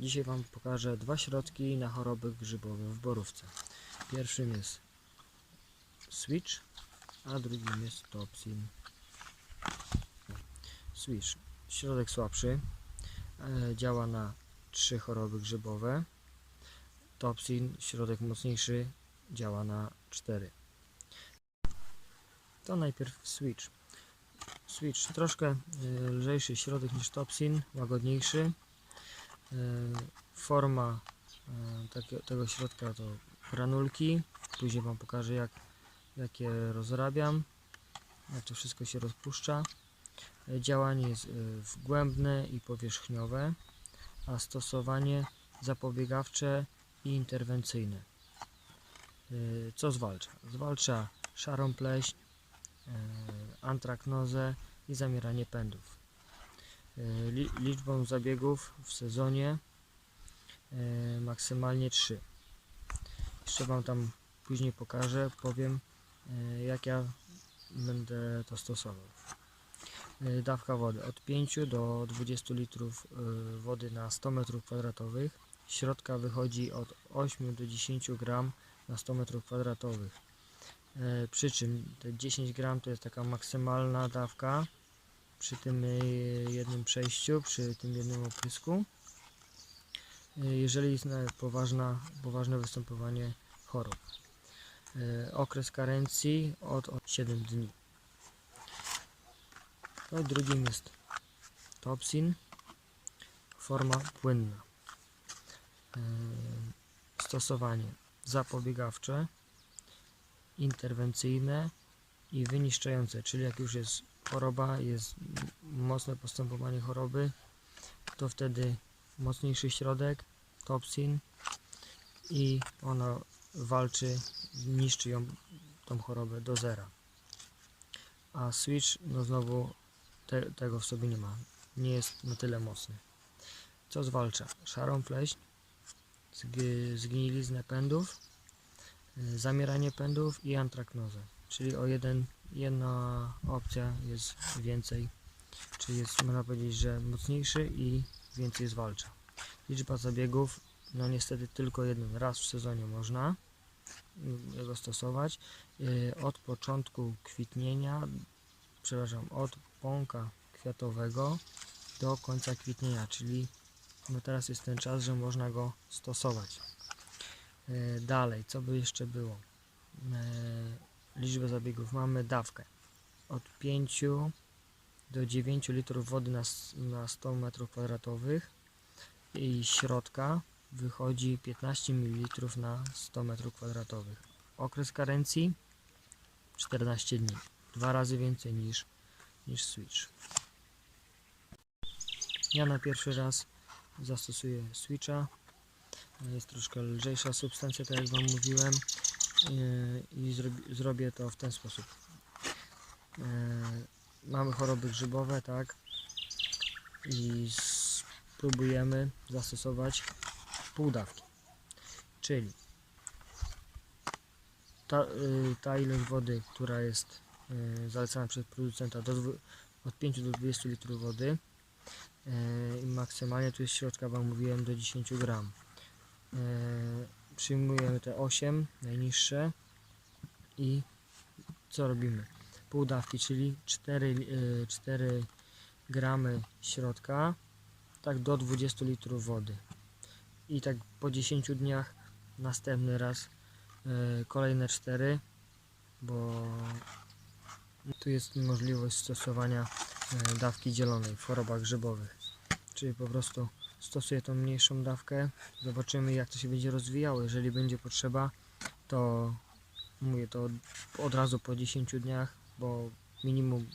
Dzisiaj Wam pokażę dwa środki na choroby grzybowe w borówce. Pierwszym jest Switch, a drugim jest Topsin. Switch, środek słabszy, e, działa na trzy choroby grzybowe. Topsin, środek mocniejszy, działa na cztery. To najpierw Switch. Switch troszkę e, lżejszy środek niż Topsin, łagodniejszy. E, Forma takie, tego środka to granulki. Później Wam pokażę jak, jak je rozrabiam, jak to wszystko się rozpuszcza. E, Działanie jest wgłębne i powierzchniowe, a stosowanie zapobiegawcze i interwencyjne. Co zwalcza? Zwalcza szarą pleśń, antraknozę i zamieranie pędów. E, li- Liczbą zabiegów w sezonie e, maksymalnie 3. Jeszcze Wam tam później pokażę, powiem e, jak ja będę to stosował. Dawka wody od 5 do 20 litrów wody na 100 m2. Środka wychodzi od 8 do 10 gram na 100 m2. E, Przy czym te 10 gram to jest taka maksymalna dawka przy tym e, jednym przejściu, przy tym jednym oprysku. E, Jeżeli jest na- poważna, poważne występowanie chorób. E, Okres karencji od od 7 dni. No, drugim jest Topsin, forma płynna. Stosowanie zapobiegawcze, interwencyjne i wyniszczające, czyli jak już jest choroba, jest mocne postępowanie choroby, to wtedy mocniejszy środek, Topsin i ona walczy, niszczy ją, tą chorobę do zera. A Switch, no znowu te, tego w sobie nie ma, nie jest na tyle mocny. Co zwalcza? Szarą pleśń, zg- zgniliznę pędów, y, zamieranie pędów i antraknozę. Czyli o jeden, jedna opcja jest więcej, czyli jest, można powiedzieć, że mocniejszy i więcej zwalcza. Liczba zabiegów, no niestety tylko jeden raz w sezonie można jego stosować. Y, Od początku kwitnienia, przepraszam, od pąka kwiatowego do końca kwitnienia, czyli no teraz jest ten czas, że można go stosować. Y, Dalej, co by jeszcze było? Liczbę zabiegów mamy dawkę od 5 do 9 litrów wody na, na 100 m2 i środka wychodzi 15 ml na 100 m2. Okres karencji 14 dni, dwa razy więcej niż, niż Switch. Ja na pierwszy raz zastosuję Switcha. Jest troszkę lżejsza substancja, tak jak Wam mówiłem i zrobi, zrobię to w ten sposób. Yy, Mamy choroby grzybowe, tak? I spróbujemy zastosować pół dawki. Czyli ta, y, ta ilość wody, która jest y, zalecana przez producenta do, od 5 do 20 litrów wody y, i maksymalnie tu jest środka, wam mówiłem, do 10 gram. Przyjmujemy te 8 najniższe i co robimy? Pół dawki, czyli 4, y, 4 gramy środka, tak do 20 litrów wody. I tak po 10 dniach następny raz y, kolejne 4, bo tu jest możliwość stosowania y, dawki dzielonej w chorobach grzybowych. Czyli po prostu stosuję tą mniejszą dawkę, zobaczymy jak to się będzie rozwijało. Jeżeli będzie potrzeba, to mówię to od, razu po 10 dniach, bo minimum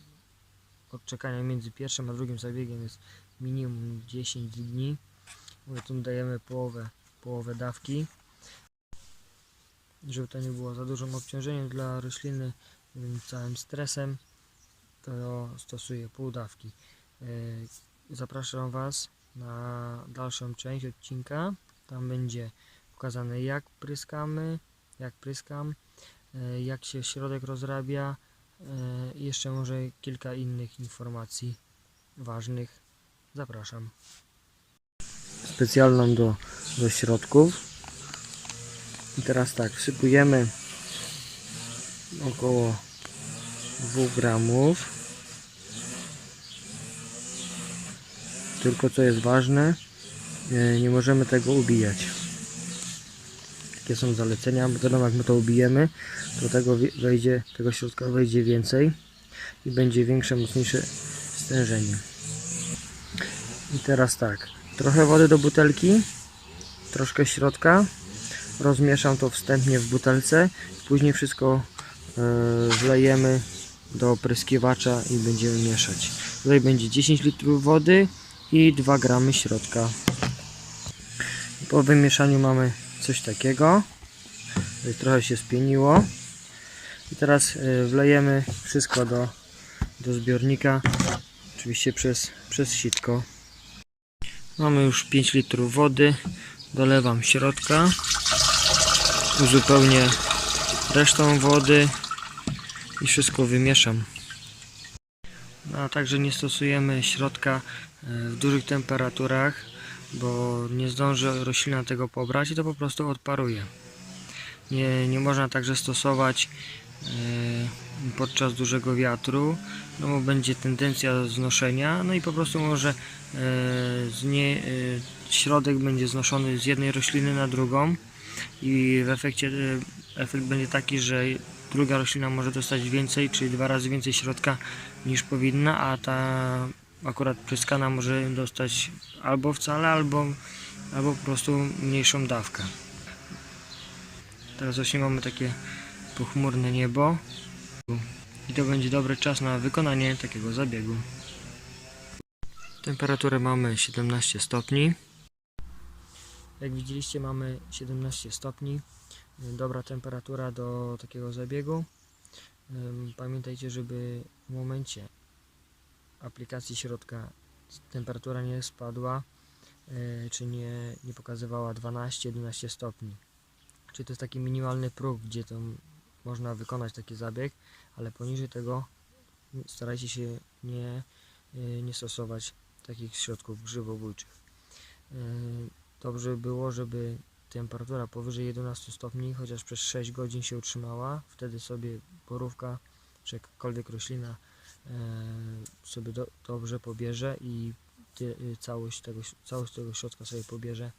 odczekania między pierwszym a drugim zabiegiem jest minimum 10 dni. Mówię, tu dajemy połowę, połowę dawki, żeby to nie było za dużym obciążeniem dla rośliny, całym stresem, to stosuję pół dawki. Yy, Zapraszam Was na dalszą część odcinka. Tam będzie pokazane jak pryskamy, jak pryskam, yy, jak się środek rozrabia yy, i jeszcze może kilka innych informacji ważnych. Zapraszam. specjalną do, do środków. I teraz tak, wsypujemy około 2 gramów. Tylko co jest ważne, e, nie możemy tego ubijać. Takie są zalecenia, bo wiadomo jak my to ubijemy, to tego wejdzie, tego środka wejdzie więcej i będzie większe, mocniejsze stężenie. I teraz tak, trochę wody do butelki, troszkę środka, rozmieszam to wstępnie w butelce, później wszystko e, wlejemy do opryskiwacza i będziemy mieszać. Tutaj będzie 10 litrów wody i 2 gramy środka. Po wymieszaniu mamy coś takiego. Trochę się spieniło. I teraz e, wlejemy wszystko do, do zbiornika. Oczywiście przez, przez sitko. Mamy już 5 litrów wody. Dolewam środka. Uzupełnię resztą wody i wszystko wymieszam. No, a także nie stosujemy środka e, w dużych temperaturach, bo nie zdąży roślina tego pobrać i to po prostu odparuje. Nie, nie można także stosować e, podczas dużego wiatru, no bo będzie tendencja znoszenia, no i po prostu może e, nie, środek będzie znoszony z jednej rośliny na drugą i w efekcie efekt będzie taki, że druga roślina może dostać więcej, czyli dwa razy więcej środka niż powinna, a ta akurat pryskana może dostać albo wcale, albo, albo po prostu mniejszą dawkę. Teraz właśnie mamy takie pochmurne niebo i to będzie dobry czas na wykonanie takiego zabiegu. Temperaturę mamy 17 stopni. Jak widzieliście mamy 17 stopni. Dobra temperatura do takiego zabiegu. Pamiętajcie, żeby w momencie aplikacji środka temperatura nie spadła, yy, czy nie, nie pokazywała 12-11 stopni. Czyli to jest taki minimalny próg, gdzie to można wykonać taki zabieg, ale poniżej tego starajcie się nie, yy, nie stosować takich środków grzybobójczych. Yy, Dobrze by było, żeby temperatura powyżej 11 stopni, chociaż przez 6 godzin się utrzymała, wtedy sobie borówka czy jakakolwiek roślina e, sobie do, dobrze pobierze i ty, y, całość, tego, całość tego środka sobie pobierze.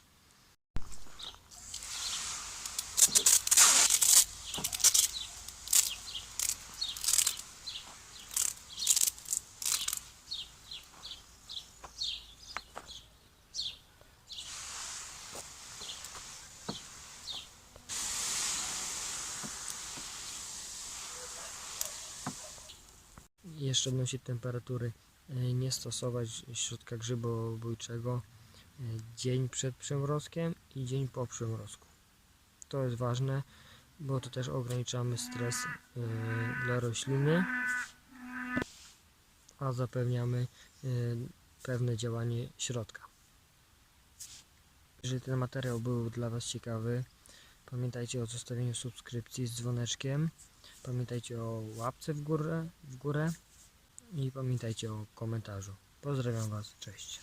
Jeszcze odnośnie temperatury, e, nie stosować środka grzybobójczego e, dzień przed przymrozkiem i dzień po przymrozku. To jest ważne, bo to też ograniczamy stres e, dla rośliny, a zapewniamy pewne działanie środka. Jeżeli ten materiał był dla Was ciekawy, pamiętajcie o zostawieniu subskrypcji z dzwoneczkiem. Pamiętajcie o łapce w górę, w górę i pamiętajcie o komentarzu. Pozdrawiam Was, cześć.